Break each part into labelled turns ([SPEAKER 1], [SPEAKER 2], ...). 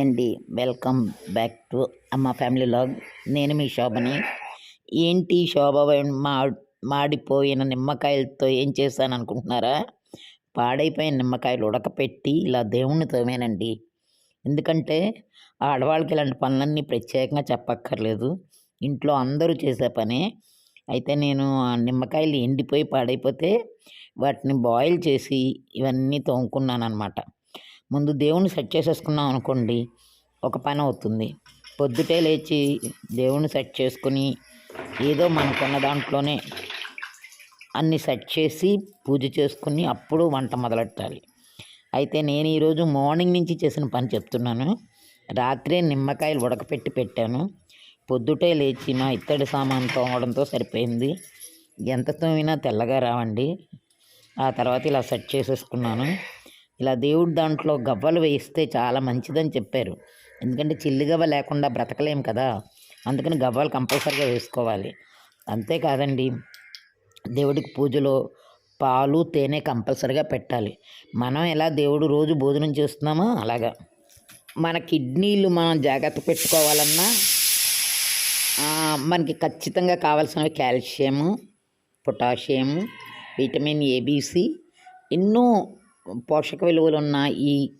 [SPEAKER 1] Hi అండి. Welcome back to అమ్మ family log. నేను మీ శోభని. ఏంటి శోభ? మా మాడిపోయిన నిమ్మకాయలతో ఏం చేశాను అనుకుంటున్నారా పాడైపోయిన నిమ్మకాయలు ఉడకపెట్టి ఇలా దేవుణ్ణి తోమేనండి. ఎందుకంటే ఆడవాళ్ళకి ఇలాంటి పనులన్నీ ప్రత్యేకంగా చెప్పక్కర్లేదు. ఇంట్లో అందరూ చేసే పనే. అయితే నేను ఆ నిమ్మకాయలు ఎండిపోయి పాడైపోతే వాటిని బాయిల్ చేసి ఇవన్నీ తోముకున్నాను అనమాట ముందు దేవుణ్ణి సెట్ చేసేసుకున్నాం అనుకోండి ఒక పని అవుతుంది. పొద్దుటే లేచి దేవుణ్ణి సెట్ చేసుకుని ఏదో మనకున్న దాంట్లోనే అన్ని సెట్ చేసి పూజ చేసుకుని అప్పుడు వంట మొదలెట్టాలి. అయితే నేను ఈరోజు మార్నింగ్ నుంచి చేసిన పని చెప్తున్నాను. రాత్రే నిమ్మకాయలు ఉడకపెట్టి పెట్టాను. పొద్దుటే లేచి మా ఇత్తడి సామాన్ తోమడంతో సరిపోయింది. ఎంత తోమినా తెల్లగా రావండి. ఆ తర్వాత ఇలా సెట్ చేసేసుకున్నాను. ఇలా దేవుడు దాంట్లో గవ్వలు వేయిస్తే చాలా మంచిదని చెప్పారు. ఎందుకంటే చిల్లి గవ్వ లేకుండా బ్రతకలేం కదా. అందుకని గవ్వలు కంపల్సరీగా వేసుకోవాలి. అంతేకాదండి దేవుడికి పూజలో పాలు తేనె కంపల్సరీగా పెట్టాలి. మనం ఎలా దేవుడు రోజు భోజనం చేస్తున్నామో అలాగా. మన కిడ్నీలు మనం జాగ్రత్త పెట్టుకోవాలన్నా మనకి ఖచ్చితంగా కావాల్సినవి కాల్షియము పొటాషియము విటమిన్ ఏబీసీ ఎన్నో పోషక విలువలున్న ఈ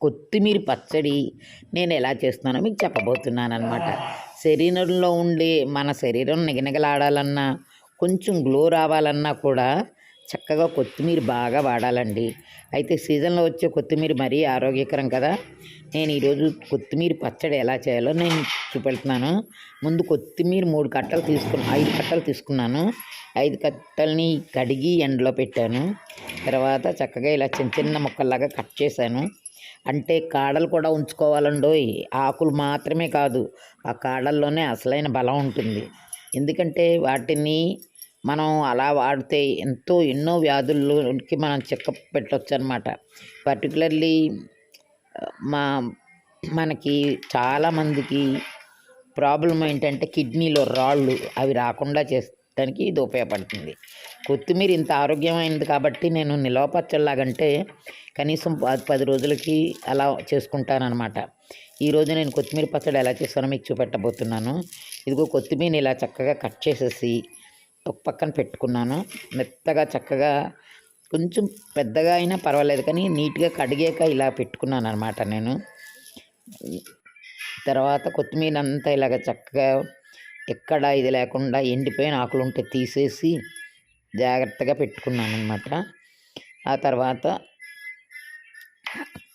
[SPEAKER 1] కొత్తిమీర పచ్చడి నేను ఎలా చేస్తున్నానో మీకు చెప్పబోతున్నాను అనమాట శరీరంలో ఉండే మన శరీరం నిగనిగలాడాలన్నా కొంచెం గ్లో రావాలన్నా కూడా చక్కగా కొత్తిమీర బాగా వాడాలండి. అయితే సీజన్లో వచ్చే కొత్తిమీర మరీ ఆరోగ్యకరం కదా. నేను ఈరోజు కొత్తిమీర పచ్చడి ఎలా చేయాలో నేను చూపెడుతున్నాను. ముందు కొత్తిమీర మూడు కట్టలు తీసుకున్నాను ఐదు కట్టలు తీసుకున్నాను. ఐదు కట్టల్ని కడిగి ఎండలో పెట్టాను. తర్వాత చక్కగా ఇలా చిన్న చిన్న ముక్కల్లాగా కట్ చేశాను. అంటే కాడలు కూడా ఉంచుకోవాలండోయ్. ఆకులు మాత్రమే కాదు ఆ కాడల్లోనే అసలైన బలం ఉంటుంది. ఎందుకంటే వాటిని మనం అలా వాడితే ఎంతో ఎన్నో వ్యాధుల్లోకి మనం చెక్క పెట్టవచ్చు అనమాట పర్టికులర్లీ మా మనకి చాలామందికి ప్రాబ్లం ఏంటంటే కిడ్నీలో రాళ్ళు అవి రాకుండా చేస్తానికి ఇది ఉపయోగపడుతుంది. కొత్తిమీర ఇంత ఆరోగ్యమైనది కాబట్టి నేను నిలవ పచ్చళ్ళలాగంటే కనీసం పది రోజులకి అలా చేసుకుంటానమాట ఈరోజు నేను కొత్తిమీర పచ్చడి ఎలా చేస్తానో మీకు చూపెట్టబోతున్నాను. ఇదిగో కొత్తిమీర ఇలా చక్కగా కట్ చేసేసి ఒక పక్కన పెట్టుకున్నాను. మెత్తగా చక్కగా కొంచెం పెద్దగా అయినా పర్వాలేదు కానీ నీట్గా కడిగాక ఇలా పెట్టుకున్నాను అనమాట నేను. తర్వాత కొత్తిమీర అంతా ఇలాగ చక్కగా ఎక్కడ ఇది లేకుండా ఎండిపోయిన ఆకులు ఉంటే తీసేసి జాగ్రత్తగా పెట్టుకున్నాను అనమాట ఆ తర్వాత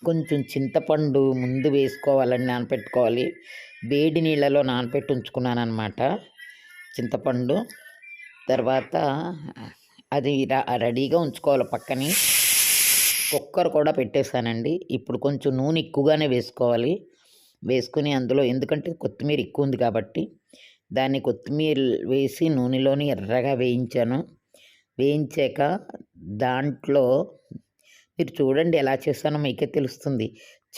[SPEAKER 1] కొంచెం చింతపండు ముందు వేసుకోవాలని నానపెట్టుకోవాలి. వేడి నీళ్ళలో నానపెట్టి ఉంచుకున్నాను అనమాట చింతపండు. తర్వాత అది రెడీగా ఉంచుకోవాలి పక్కని. కుక్కర్ కూడా పెట్టేశానండి. ఇప్పుడు కొంచెం నూనె ఎక్కువగానే వేసుకోవాలి. వేసుకుని అందులో ఎందుకంటే కొత్తిమీర ఎక్కువ ఉంది కాబట్టి దాన్ని కొత్తిమీర వేసి నూనెలోని ఎర్రగా వేయించాను. వేయించాక దాంట్లో మీరు చూడండి ఎలా చేస్తానో మీకే తెలుస్తుంది.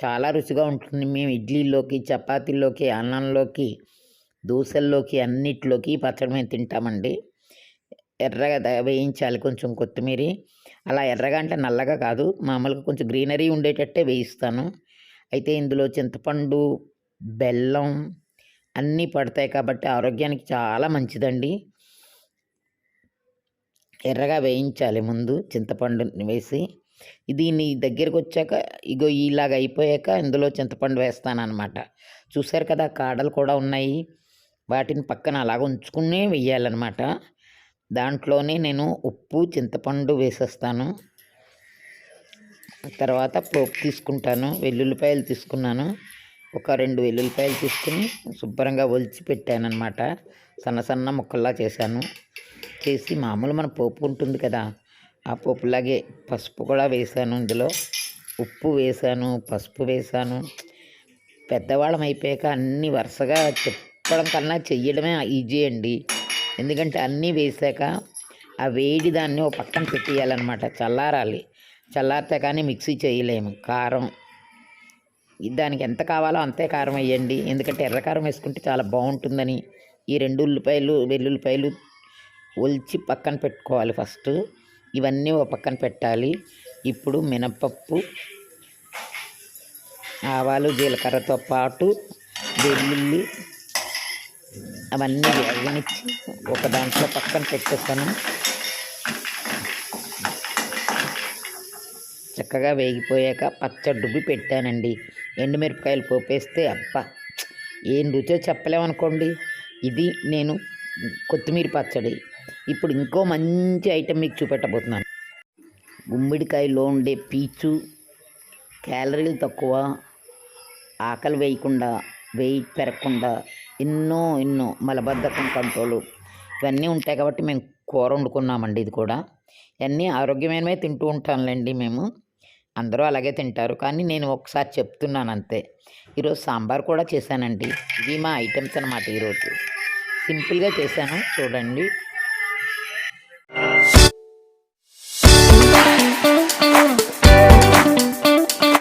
[SPEAKER 1] చాలా రుచిగా ఉంటుంది. మేము ఇడ్లీలోకి చపాతీల్లోకి అన్నంలోకి దోశల్లోకి అన్నిట్లోకి పచ్చడి మేము తింటామండి. ఎర్రగా వేయించాలి కొంచెం కొత్తిమీర. అలా ఎర్రగా అంటే నల్లగా కాదు. మామూలుగా కొంచెం గ్రీనరీ ఉండేటట్టే వేయిస్తాను. అయితే ఇందులో చింతపండు బెల్లం అన్నీ పడతాయి కాబట్టి ఆరోగ్యానికి చాలా మంచిదండి. ఎర్రగా వేయించాలి ముందు చింతపండు వేసి. దీన్ని దగ్గరికి వచ్చాక ఇగో ఇలాగ అయిపోయాక ఇందులో చింతపండు వేస్తానమాట చూసారు కదా కాడలు కూడా ఉన్నాయి. వాటిని పక్కన అలాగ ఉంచుకునే వేయాలన్నమాట. దాంట్లోనే నేను ఉప్పు చింతపండు వేసేస్తాను. తర్వాత పోపు తీసుకుంటాను వెల్లుల్లిపాయలు తీసుకున్నాను. ఒక రెండు వెల్లుల్లిపాయలు తీసుకుని శుభ్రంగా ఒలిచి పెట్టాను అనమాట సన్న సన్న ముక్కల్లా చేశాను. చేసి మామూలు మన పోపు ఉంటుంది కదా ఆ పోపులాగే పసుపు కూడా వేసాను ఇందులో. ఉప్పు వేశాను పసుపు వేసాను పెద్దవాళ్ళం అయిపోయాక అన్నీ వరుసగా చెప్పడం కన్నా చెయ్యడమే ఈజీ అండి. ఎందుకంటే అన్నీ వేసాక ఆ వేడి దాన్ని ఒక పక్కన పెట్టేయాలన్నమాట చల్లారాలి. చల్లారితే కానీ మిక్సీ చేయలేము కారం దానికి ఎంత కావాలో అంతే కారం వేయండి. ఎందుకంటే ఎర్రకారం వేసుకుంటే చాలా బాగుంటుందని. ఈ రెండు ఉల్లిపాయలు వెల్లుల్లిపాయలు ఒలిచి పక్కన పెట్టుకోవాలి ఫస్ట్. ఇవన్నీ ఒక పక్కన పెట్టాలి. ఇప్పుడు మినపప్పు ఆవాలు జీలకర్రతో పాటు వెల్లుల్లి అవన్నీ వేగనిచ్చి ఒక దాంట్లో పక్కన పెట్టేస్తాను. చక్కగా వేగిపోయాక పచ్చడుబ్బి పెట్టానండి. ఎండుమిరపకాయలు పోపేస్తే అబ్బా! ఏం రుచో చెప్పలేమనుకోండి. ఇది నేను కొత్తిమీర పచ్చడి. ఇప్పుడు ఇంకో మంచి ఐటెం మీకు చూపెట్టబోతున్నాను. గుమ్మిడికాయలో ఉండే పీచు క్యాలరీలు తక్కువ ఆకలి వేయకుండా వెయిట్ పెరగకుండా ఎన్నో ఎన్నో మలబద్ధకం కంట్రోలు ఇవన్నీ ఉంటాయి కాబట్టి మేము కూర వండుకున్నామండి ఇది కూడా. ఇవన్నీ ఆరోగ్యమైనవే తింటూ ఉంటానులేండి మేము. అందరూ అలాగే తింటారు. కానీ నేను ఒకసారి చెప్తున్నాను అంతే. ఈరోజు సాంబార్ కూడా చేశానండి. ఇవి మా ఐటమ్స్ అనమాట ఈరోజు. సింపుల్గా చేశాను. చూడండి.